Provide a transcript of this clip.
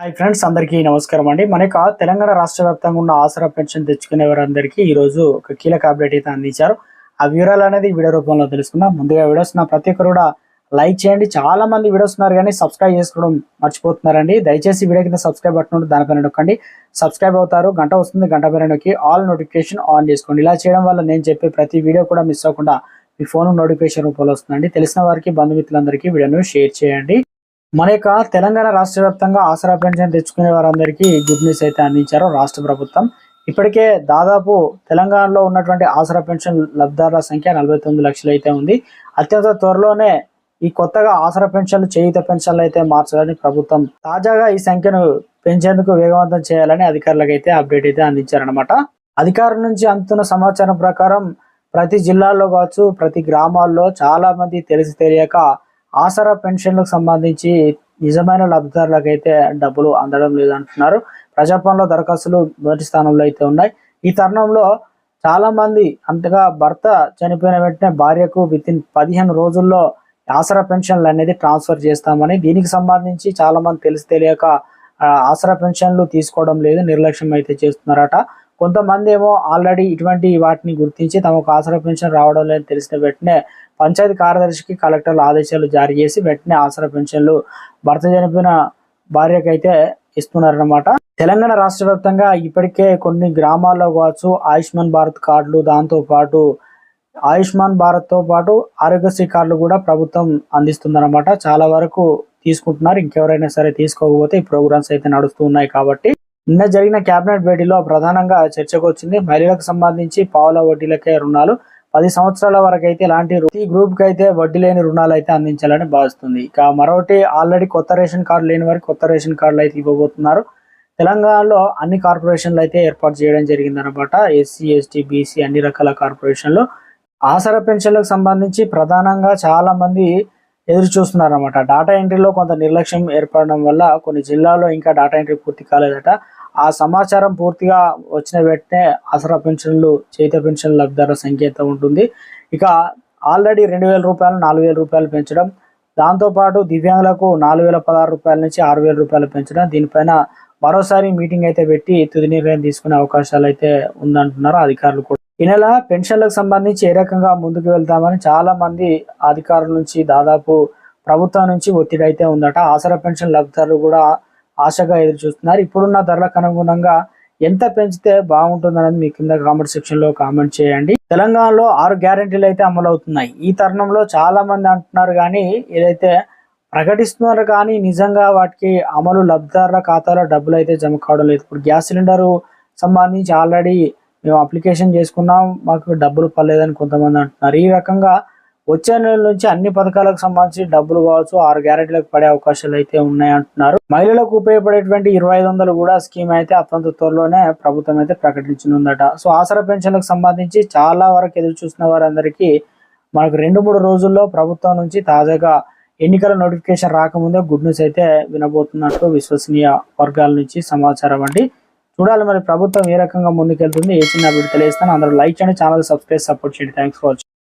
Hi friends అందరికీ నమస్కారం అండి. మనకి తెలంగాణ రాష్ట్ర వ్యాప్తంగా ఉన్న ఆసరా పెన్షన్ తెచ్చుకునే వారందరికీ ఈరోజు ఒక కీలక అప్డేట్ అయితే అందించారు. ఆ వివరాలు అనేది వీడియో రూపంలో తెలుసుకుందాం. ముందుగా వీడియోస్ నా ప్రతి ఒక్కరు కూడా లైక్ చేయండి. చాలా మంది వీడియోస్ ఉన్నారు కానీ సబ్స్క్రైబ్ చేసుకోవడం మర్చిపోతున్నారండి. దయచేసి వీడియో కింద సబ్స్క్రైబ్ బటన్ ఉంటుంది దానిపైన నొక్కండి. సబ్స్క్రైబ్ అవుతారు గంట వస్తుంది గంట పైన నొక్కి ఆల్ నోటిఫికేషన్ ఆన్ చేసుకోండి. ఇలా చేయడం వల్ల నేను చెప్పే ప్రతి వీడియో కూడా మిస్ అవ్వకుండా మీ ఫోన్ నోటిఫికేషన్ రూపంలో వస్తుందండి. తెలిసిన వారికి బంధుమిత్రులందరికీ వీడియోను షేర్ చేయండి. మన యొక్క తెలంగాణ రాష్ట్ర వ్యాప్తంగా ఆసరా పెన్షన్ తెచ్చుకునే వారందరికీ గుడ్ న్యూస్ అయితే అందించారు రాష్ట్ర ప్రభుత్వం. ఇప్పటికే దాదాపు తెలంగాణలో ఉన్నటువంటి ఆసరా పెన్షన్ లబ్ధారుల సంఖ్య నలభై తొమ్మిది లక్షలు అయితే ఉంది. అత్యంత త్వరలోనే ఈ కొత్తగా ఆసరా పెన్షన్లు చేయుత పెన్షన్లు అయితే మార్చాలని ప్రభుత్వం తాజాగా ఈ సంఖ్యను పెంచేందుకు వేగవంతం చేయాలని అధికారులకు అయితే అప్డేట్ అయితే అందించారనమాట అధికారుల నుంచి అందుతున్న సమాచారం ప్రకారం ప్రతి జిల్లాల్లో కావచ్చు ప్రతి గ్రామాల్లో చాలా మంది తెలిసి తెలియక ఆసరా పెన్షన్లకు సంబంధించి నిజమైన లబ్ధిదారులకు అయితే డబ్బులు అందడం లేదంటున్నారు. ప్రజాపాలనలో దరఖాస్తులు మొదటి స్థానంలో అయితే ఉన్నాయి. ఈ తరుణంలో చాలా మంది అంతగా భర్త చనిపోయిన వెంటనే భార్యకు విత్ ఇన్ పదిహేను రోజుల్లో ఆసరా పెన్షన్లు అనేది ట్రాన్స్ఫర్ చేస్తామని దీనికి సంబంధించి చాలా మంది తెలిసి తెలియక ఆసరా పెన్షన్లు తీసుకోవడం లేదు నిర్లక్ష్యం అయితే చేస్తున్నారట. కొంతమంది ఏమో ఆల్రెడీ ఇటువంటి వాటిని గుర్తించి తమకు ఆసరా పెన్షన్ రావడం లేదని తెలిసిన వెంటనే పంచాయతీ కార్యదర్శికి కలెక్టర్లు ఆదేశాలు జారీ చేసి వెంటనే ఆసరా పెన్షన్లు భర్త చనిపోయిన భార్యకైతే ఇస్తున్నారన్నమాట. తెలంగాణ రాష్ట్ర వ్యాప్తంగా ఇప్పటికే కొన్ని గ్రామాల్లో కావచ్చు ఆయుష్మాన్ భారత్ కార్డులు దాంతో పాటు ఆయుష్మాన్ భారత్తో పాటు ఆరోగ్యశ్రీ కార్డులు కూడా ప్రభుత్వం అందిస్తుందన్నమాట. చాలా వరకు తీసుకుంటున్నారు. ఇంకెవరైనా సరే తీసుకోకపోతే ఈ ప్రోగ్రామ్స్ అయితే నడుస్తూ ఉన్నాయి కాబట్టి నిన్న జరిగిన కేబినెట్ భేటీలో ప్రధానంగా చర్చకు వచ్చింది. మహిళలకు సంబంధించి పావుల వడ్డీలకే రుణాలు. పది సంవత్సరాల వరకు అయితే ఇలాంటి ఈ గ్రూప్కి అయితే వడ్డీ లేని రుణాలు అయితే అందించాలని భావిస్తుంది. ఇక మరొకటి ఆల్రెడీ కొత్త రేషన్ కార్డు లేని వారికి కొత్త రేషన్ కార్డులు అయితే ఇవ్వబోతున్నారు. తెలంగాణలో అన్ని కార్పొరేషన్లు అయితే ఏర్పాటు చేయడం జరిగిందనమాట ఎస్సీ ఎస్టీ బీసీ అన్ని రకాల కార్పొరేషన్లు. ఆసర పెన్షన్లకు సంబంధించి ప్రధానంగా చాలా మంది ఎదురు చూస్తున్నారు అనమాట డాటా ఎంట్రీలో కొంత నిర్లక్ష్యం ఏర్పడడం వల్ల కొన్ని జిల్లాల్లో ఇంకా డాటా ఎంట్రీ పూర్తి కాలేదట. ఆ సమాచారం పూర్తిగా వచ్చిన వెంటనే ఆసరా పెన్షన్లు చేత పెన్షన్ లబ్ధిదారుల సంకేతం ఉంటుంది. ఇక ఆల్రెడీ రెండు వేల రూపాయలు నాలుగు వేల రూపాయలు పెంచడం దాంతోపాటు దివ్యాంగులకు నాలుగు వేల పదహారు రూపాయల నుంచి ఆరు వేల రూపాయలు పెంచడం దీనిపైన మరోసారి మీటింగ్ అయితే పెట్టి తుది నిర్ణయం తీసుకునే అవకాశాలు అయితే ఉందంటున్నారు అధికారులు కూడా. ఈ నెల పెన్షన్లకు సంబంధించి ఏ రకంగా ముందుకు వెళ్తామని చాలా మంది అధికారుల నుంచి దాదాపు ప్రభుత్వం నుంచి ఒత్తిడి అయితే ఉందట. ఆసరా పెన్షన్ లబ్ధిదారులు కూడా ఆశగా ఎదురు చూస్తున్నారు. ఇప్పుడున్న ధరలకు అనుగుణంగా ఎంత పెంచితే బాగుంటుందనేది మీ కింద కామెంట్ సెక్షన్లో కామెంట్ చేయండి. తెలంగాణలో ఆరు గ్యారెంటీలు అయితే అమలు అవుతున్నాయి ఈ తరుణంలో చాలా మంది అంటున్నారు కానీ ఏదైతే ప్రకటిస్తున్నారు కానీ నిజంగా వాటికి అమలు లబ్ధిదారుల ఖాతాలో డబ్బులు అయితే జమ కావడం లేదు. ఇప్పుడు గ్యాస్ సిలిండర్ సంబంధించి ఆల్రెడీ మేము అప్లికేషన్ చేసుకున్నాం. మాకు డబ్బులు పర్లేదని కొంతమంది అంటున్నారు. ఈ రకంగా వచ్చే నెల నుంచి అన్ని పథకాలకు సంబంధించి డబ్బులు కావచ్చు ఆరు గ్యారెంటీలకు పడే అవకాశాలు అయితే ఉన్నాయి అంటున్నారు. మహిళలకు ఉపయోగపడేటువంటి ఇరవై ఐదు వందలు కూడా స్కీమ్ అయితే అత్యంత త్వరలోనే ప్రభుత్వం అయితే ప్రకటించనుందట. సో ఆసరా పెన్షన్లకు సంబంధించి చాలా వరకు ఎదురు చూసిన వారందరికీ మనకు రెండు మూడు రోజుల్లో ప్రభుత్వం నుంచి తాజాగా ఎన్నికల నోటిఫికేషన్ రాకముందే గుడ్ న్యూస్ అయితే వినబోతున్నట్టు విశ్వసనీయ వర్గాల నుంచి సమాచారం అండి. చూడాలి మరి ప్రభుత్వం ఏ రకంగా ముందుకెళ్తుంది ఏ చిన్న అభివృద్ధి తెలియస్తాను అందరూ లైక్ చేయండి ఛానల్ సబ్స్క్రైబ్ సపోర్ట్ చేయండి. Thanks for watching.